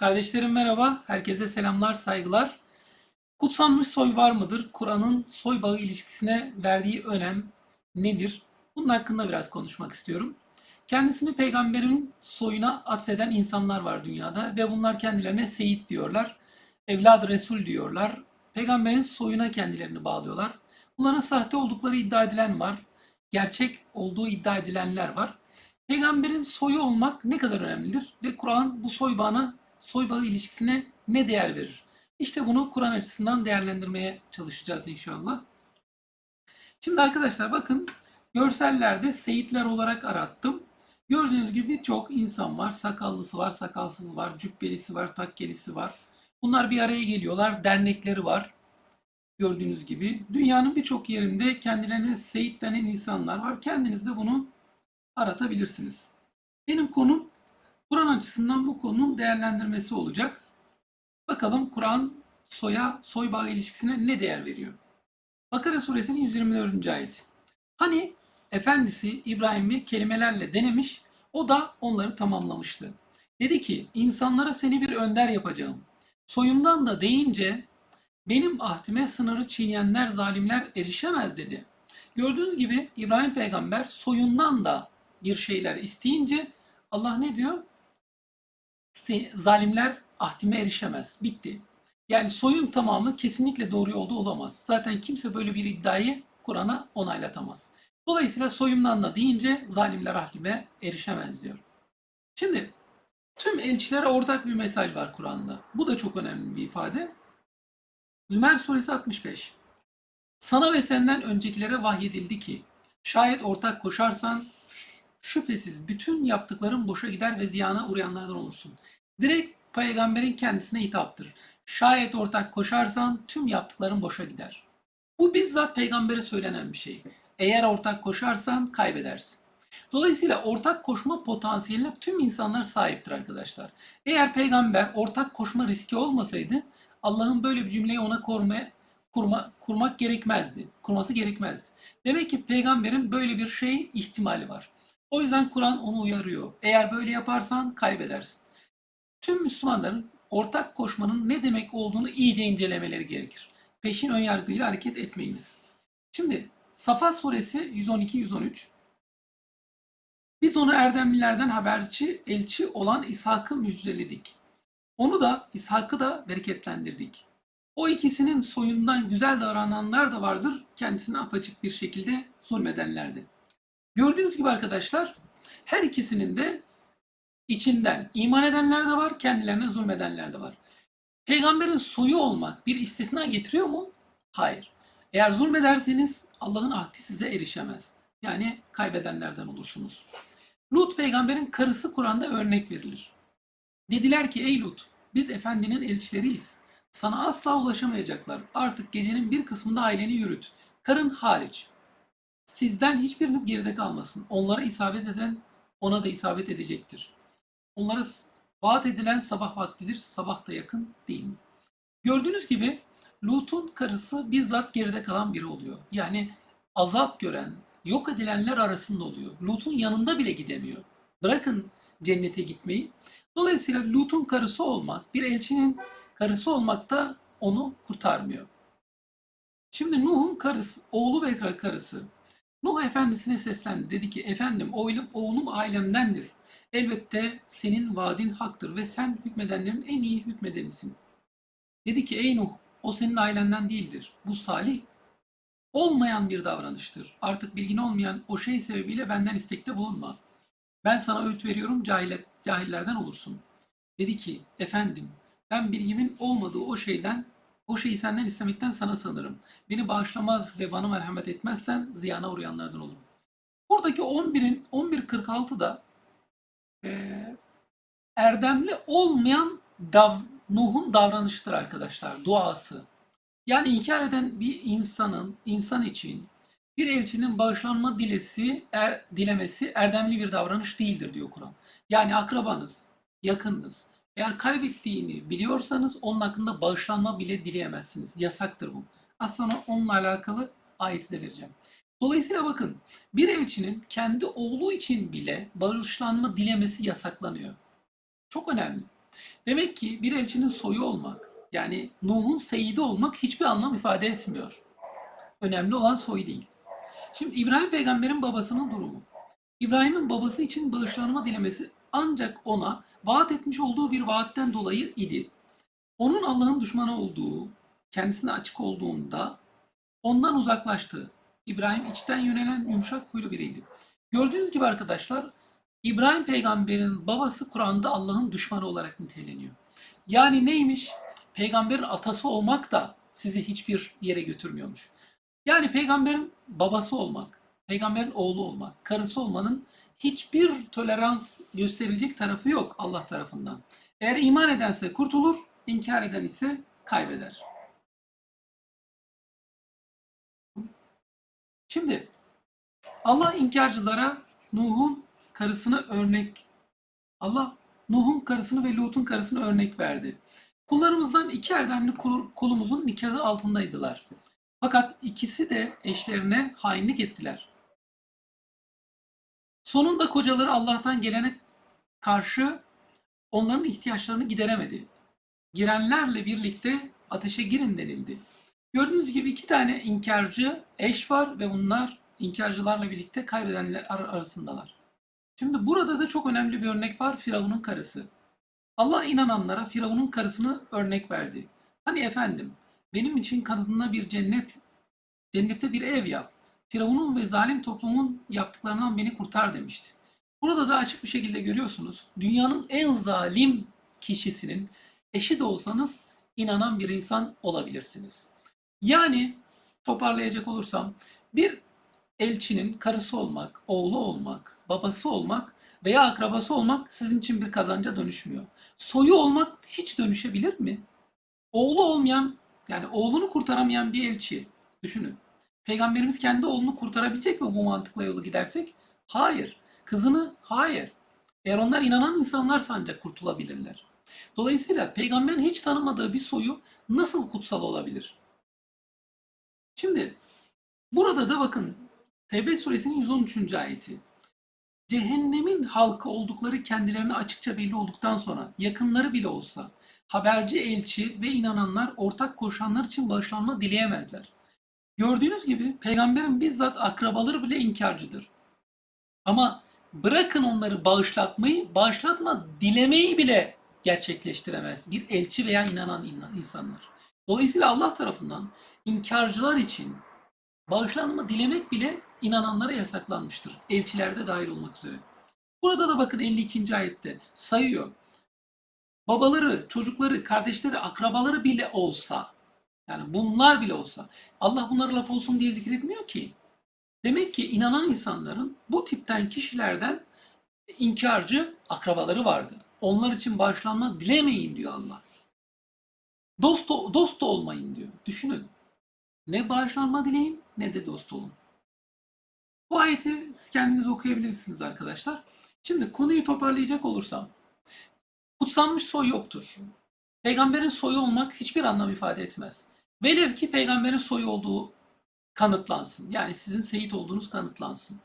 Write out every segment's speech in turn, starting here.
Kardeşlerim merhaba, herkese selamlar, saygılar. Kutsanmış soy var mıdır? Kur'an'ın soy bağı ilişkisine verdiği önem nedir? Bunun hakkında biraz konuşmak istiyorum. Kendisini peygamberin soyuna atfeden insanlar var dünyada ve bunlar kendilerine seyit diyorlar. Evlad Resul diyorlar. Peygamberin soyuna kendilerini bağlıyorlar. Bunların sahte oldukları iddia edilen var. Gerçek olduğu iddia edilenler var. Peygamberin soyu olmak ne kadar önemlidir ve Kur'an bu soy bağına, soy bağı ilişkisine ne değer verir? İşte bunu Kur'an açısından değerlendirmeye çalışacağız inşallah. Şimdi arkadaşlar bakın görsellerde seyitler olarak arattım. Gördüğünüz gibi birçok insan var. Sakallısı var, sakalsız var, cübbelisi var, takkelisi var. Bunlar bir araya geliyorlar. Dernekleri var. Gördüğünüz gibi. Dünyanın birçok yerinde kendilerine seyit denen insanlar var. Kendiniz de bunu aratabilirsiniz. Benim konum Kur'an açısından bu konunun değerlendirmesi olacak. Bakalım Kur'an soya, soy bağı ilişkisine ne değer veriyor? Bakara suresinin 124. ayeti. Hani efendisi İbrahim'i kelimelerle denemiş, o da onları tamamlamıştı. Dedi ki, insanlara seni bir önder yapacağım. Soyumdan da deyince benim ahdime sınırı çiğneyenler, zalimler erişemez dedi. Gördüğünüz gibi İbrahim peygamber soyundan da bir şeyler isteyince Allah ne diyor? Zalimler ahdime erişemez. Bitti. Yani soyun tamamı kesinlikle doğru yolda olamaz. Zaten kimse böyle bir iddiayı Kur'an'a onaylatamaz. Dolayısıyla soyumdan da deyince zalimler ahdime erişemez diyor. Şimdi tüm elçilere ortak bir mesaj var Kur'an'da. Bu da çok önemli bir ifade. Zümer suresi 65. Sana ve senden öncekilere vahyedildi ki şayet ortak koşarsan şüphesiz bütün yaptıkların boşa gider ve ziyana uğrayanlardan olursun. Direkt peygamberin kendisine hitaptır. Şayet ortak koşarsan tüm yaptıkların boşa gider. Bu bizzat peygambere söylenen bir şey. Eğer ortak koşarsan kaybedersin. Dolayısıyla ortak koşma potansiyeline tüm insanlar sahiptir arkadaşlar. Eğer peygamber ortak koşma riski olmasaydı Allah'ın böyle bir cümleyi ona kormaya, kurma, kurmak gerekmezdi. Kurması gerekmezdi. Demek ki peygamberin böyle bir şey ihtimali var. O yüzden Kur'an onu uyarıyor. Eğer böyle yaparsan kaybedersin. Tüm Müslümanların ortak koşmanın ne demek olduğunu iyice incelemeleri gerekir. Peşin önyargıyla hareket etmeyiniz. Şimdi Safa suresi 112-113 Biz onu erdemlilerden haberci, elçi olan İshak'ı müjdeledik. Onu da İshak'ı da bereketlendirdik. O ikisinin soyundan güzel davrananlar da vardır, kendisine apaçık bir şekilde zulmedenlerdi. Gördüğünüz gibi arkadaşlar her ikisinin de içinden iman edenler de var, kendilerine zulmedenler de var. Peygamberin soyu olmak bir istisna getiriyor mu? Hayır. Eğer zulmederseniz Allah'ın ahdi size erişemez. Yani kaybedenlerden olursunuz. Lut peygamberin karısı Kur'an'da örnek verilir. Dediler ki ey Lut biz efendinin elçileriyiz. Sana asla ulaşamayacaklar. Artık gecenin bir kısmında aileni yürüt. Karın hariç. Sizden hiçbiriniz geride kalmasın. Onlara isabet eden ona da isabet edecektir. Onlara vaat edilen sabah vaktidir. Sabah da yakın değil mi? Gördüğünüz gibi Lut'un karısı bizzat geride kalan biri oluyor. Yani azap gören, yok edilenler arasında oluyor. Lut'un yanında bile gidemiyor. Bırakın cennete gitmeyi. Dolayısıyla Lut'un karısı olmak, bir elçinin karısı olmak da onu kurtarmıyor. Şimdi Nuh'un karısı, oğlu ve karısı Nuh efendisine seslendi. Dedi ki efendim oğlum, oğlum ailemdendir. Elbette senin vaadin haktır ve sen hükmedenlerin en iyi hükmedenisin. Dedi ki ey Nuh o senin ailenden değildir. Bu salih olmayan bir davranıştır. Artık bilgin olmayan o şey sebebiyle benden istekte bulunma. Ben sana öğüt veriyorum cahil, cahillerden olursun. Dedi ki efendim ben bilgimin olmadığı o şeyden o şeyi senden istemekten sana sanırım. Beni bağışlamaz ve bana merhamet etmezsen ziyana uğrayanlardan olurum. Buradaki 11'in 11.46'da e, erdemli olmayan dav, Nuh'un davranışıdır arkadaşlar. Duası. Yani inkar eden bir insanın, insan için bir elçinin bağışlanma dilesi, er, dilemesi erdemli bir davranış değildir diyor Kur'an. Yani akrabanız, yakınınız, eğer kaybettiğini biliyorsanız onun hakkında bağışlanma bile dileyemezsiniz. Yasaktır bu. Az sonra onunla alakalı ayeti de vereceğim. Dolayısıyla bakın bir elçinin kendi oğlu için bile bağışlanma dilemesi yasaklanıyor. Çok önemli. Demek ki bir elçinin soyu olmak, yani Nuh'un seyidi olmak hiçbir anlam ifade etmiyor. Önemli olan soy değil. Şimdi İbrahim peygamberin babasının durumu. İbrahim'in babası için bağışlanma dilemesi ancak ona vaat etmiş olduğu bir vaatten dolayı idi. Onun Allah'ın düşmanı olduğu, kendisine açık olduğunda ondan uzaklaştı. İbrahim içten yönelen yumuşak huylu biriydi. Gördüğünüz gibi arkadaşlar İbrahim peygamberin babası Kur'an'da Allah'ın düşmanı olarak niteleniyor. Yani neymiş? Peygamberin atası olmak da sizi hiçbir yere götürmüyormuş. Yani peygamberin babası olmak, peygamberin oğlu olmak, karısı olmanın hiçbir tolerans gösterilecek tarafı yok Allah tarafından. Eğer iman edense kurtulur, inkar eden ise kaybeder. Şimdi Allah inkarcılara Nuh'un karısını örnek Allah Nuh'un karısını ve Lut'un karısını örnek verdi. Kullarımızdan iki erdemli kul- kulumuzun nikahı altındaydılar. Fakat ikisi de eşlerine hainlik ettiler. Sonunda kocaları Allah'tan gelene karşı onların ihtiyaçlarını gideremedi. Girenlerle birlikte ateşe girin denildi. Gördüğünüz gibi iki tane inkarcı eş var ve bunlar inkarcılarla birlikte kaybedenler ar- arasındalar. Şimdi burada da çok önemli bir örnek var Firavun'un karısı. Allah inananlara Firavun'un karısını örnek verdi. Hani efendim benim için kadınına bir cennet, cennette bir ev yap. Firavun'un ve zalim toplumun yaptıklarından beni kurtar demişti. Burada da açık bir şekilde görüyorsunuz. Dünyanın en zalim kişisinin eşi de olsanız inanan bir insan olabilirsiniz. Yani toparlayacak olursam bir elçinin karısı olmak, oğlu olmak, babası olmak veya akrabası olmak sizin için bir kazanca dönüşmüyor. Soyu olmak hiç dönüşebilir mi? Oğlu olmayan yani oğlunu kurtaramayan bir elçi düşünün. Peygamberimiz kendi oğlunu kurtarabilecek mi bu mantıkla yolu gidersek? Hayır. Kızını? Hayır. Eğer onlar inanan insanlarsa ancak kurtulabilirler. Dolayısıyla peygamberin hiç tanımadığı bir soyu nasıl kutsal olabilir? Şimdi burada da bakın Tevbe suresinin 113. ayeti. Cehennemin halkı oldukları kendilerine açıkça belli olduktan sonra yakınları bile olsa haberci elçi ve inananlar ortak koşanlar için bağışlanma dileyemezler. Gördüğünüz gibi peygamberin bizzat akrabaları bile inkarcıdır. Ama bırakın onları bağışlatmayı, bağışlatma dilemeyi bile gerçekleştiremez bir elçi veya inanan in- insanlar. Dolayısıyla Allah tarafından inkarcılar için bağışlanma dilemek bile inananlara yasaklanmıştır. Elçilerde dahil olmak üzere. Burada da bakın 52. ayette sayıyor. Babaları, çocukları, kardeşleri, akrabaları bile olsa yani bunlar bile olsa Allah bunları laf olsun diye zikretmiyor ki. Demek ki inanan insanların bu tipten kişilerden inkarcı akrabaları vardı. Onlar için bağışlanma dilemeyin diyor Allah. Dost, dost olmayın diyor. Düşünün. Ne bağışlanma dileyin ne de dost olun. Bu ayeti kendiniz okuyabilirsiniz arkadaşlar. Şimdi konuyu toparlayacak olursam. Kutsanmış soy yoktur. Peygamberin soyu olmak hiçbir anlam ifade etmez. Velev ki peygamberin soyu olduğu kanıtlansın. Yani sizin seyit olduğunuz kanıtlansın.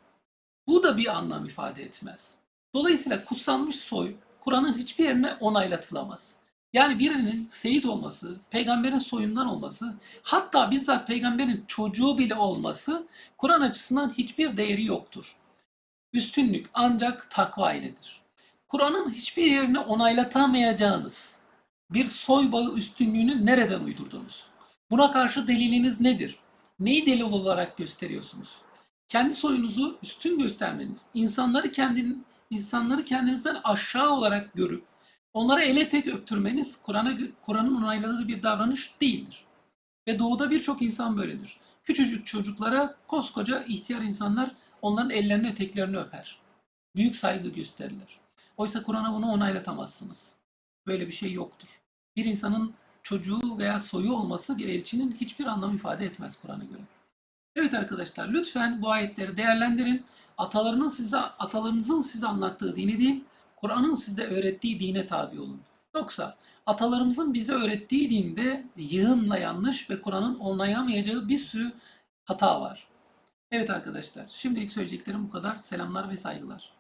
Bu da bir anlam ifade etmez. Dolayısıyla kutsanmış soy Kur'an'ın hiçbir yerine onaylatılamaz. Yani birinin seyit olması, peygamberin soyundan olması, hatta bizzat peygamberin çocuğu bile olması Kur'an açısından hiçbir değeri yoktur. Üstünlük ancak takva iledir. Kur'an'ın hiçbir yerine onaylatamayacağınız bir soy bağı üstünlüğünü nereden uydurdunuz? Buna karşı deliliniz nedir? Neyi delil olarak gösteriyorsunuz? Kendi soyunuzu üstün göstermeniz, insanları kendin, insanları kendinizden aşağı olarak görüp onlara ele tek öptürmeniz Kur'an'a Kur'an'ın onayladığı bir davranış değildir. Ve doğuda birçok insan böyledir. Küçücük çocuklara koskoca ihtiyar insanlar onların ellerini eteklerini öper. Büyük saygı gösterirler. Oysa Kur'an'a bunu onaylatamazsınız. Böyle bir şey yoktur. Bir insanın çocuğu veya soyu olması bir elçinin hiçbir anlam ifade etmez Kur'an'a göre. Evet arkadaşlar lütfen bu ayetleri değerlendirin. Atalarının size atalarınızın size anlattığı dini değil, Kur'an'ın size öğrettiği dine tabi olun. Yoksa atalarımızın bize öğrettiği dinde yığınla yanlış ve Kur'an'ın onaylanamayacağı bir sürü hata var. Evet arkadaşlar, şimdilik söyleyeceklerim bu kadar. Selamlar ve saygılar.